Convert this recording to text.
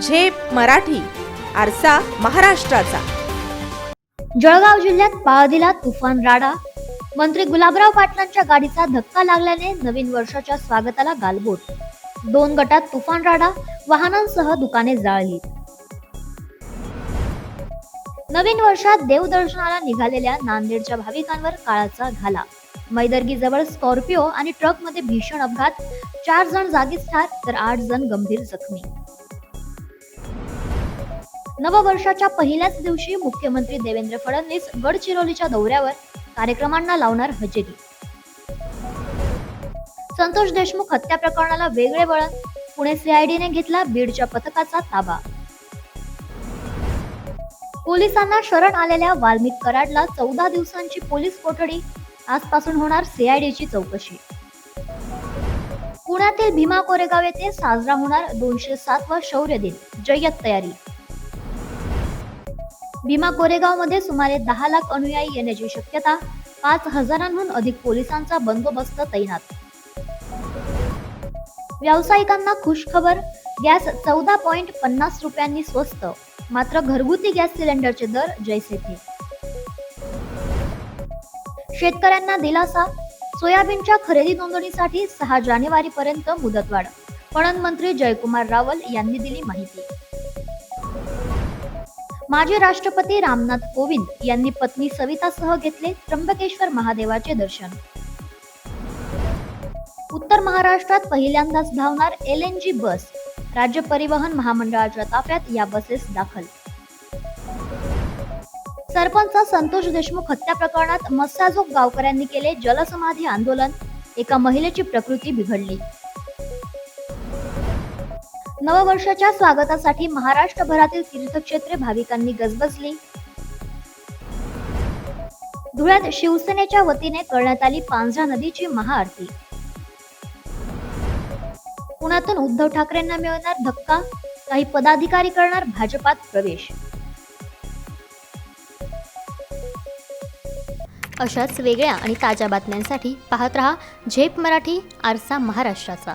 झेप मराठी आरसा महाराष्ट्राचा. जळगाव जिल्ह्यात पाळदीला तुफान राडा. मंत्री गुलाबराव पाटलांच्या गाडीचा धक्का लागल्याने नवीन वर्षाच्या स्वागताला गालबोट. दोन गटात तुफान राडा वाहनांसह दुकाने जाळली. नवीन वर्षात देवदर्शनाला निघालेल्या नांदेडच्या भाविकांवर काळाचा घाला. मैदर्गी जवळ स्कॉर्पिओ आणि ट्रकमध्ये भीषण अपघात चार जण जागीच ठार तर आठ जण गंभीर जखमी. नववर्षाच्या पहिल्याच दिवशी मुख्यमंत्री देवेंद्र फडणवीस गडचिरोलीच्या दौऱ्यावर कार्यक्रमांना लावणार हजेरी. संतोष देशमुख हत्या प्रकरणाला वेगळे वळण पुणे सीआयडीने घेतला बीडच्या पथकाचा ताबा. पोलिसांना शरण आलेल्या वाल्मिक कराडला चौदा दिवसांची पोलीस कोठडी आजपासून होणार सीआयडीची चौकशी. पुण्यातील भीमा कोरेगाव येथे साजरा होणार दोनशे सातवा शौर्य दिन जय्यत तयारी. भीमा कोरेगावमध्ये सुमारे दहा लाख अनुयायी येण्याची शक्यता पाच हजारांहून अधिक पोलिसांचा बंदोबस्त तैनात. व्यावसायिकांना खुशखबर गॅस चौदा पॉइंट पन्नास रुपयांनी स्वस्त मात्र घरगुती गॅस सिलेंडरचे दर जैसे थे शेतकऱ्यांना दिलासा सोयाबीनच्या खरेदी नोंदणीसाठी सहा जानेवारी पर्यंत मुदतवाढ पणन मंत्री जयकुमार रावल यांनी दिली माहिती. माजी राष्ट्रपती रामनाथ कोविंद यांनी पत्नी सवितासह घेतले त्र्यंबकेश्वर महादेवाचे दर्शन. उत्तर महाराष्ट्रात पहिल्यांदाच धावणार एल एन जी बस राज्य परिवहन महामंडळाच्या ताफ्यात या बसेस दाखल. सरपंच संतोष देशमुख हत्या प्रकरणात मस्साजोग गावकऱ्यांनी केले जलसमाधी आंदोलन. एका महिलेची प्रकृती बिघडली. नववर्षाच्या स्वागतासाठी महाराष्ट्रभरातील तीर्थक्षेत्रे भाविकांनी गजबजली. धुळ्यात शिवसेनेच्या वतीने करण्यात आली पांझरा नदीची महाआरती. पुण्यातून उद्धव ठाकरेंना मिळणार धक्का काही पदाधिकारी करणार भाजपात प्रवेश. अशाच वेगळ्या आणि ताज्या बातम्यांसाठी पाहत रहा झेप मराठी आरसा महाराष्ट्राचा.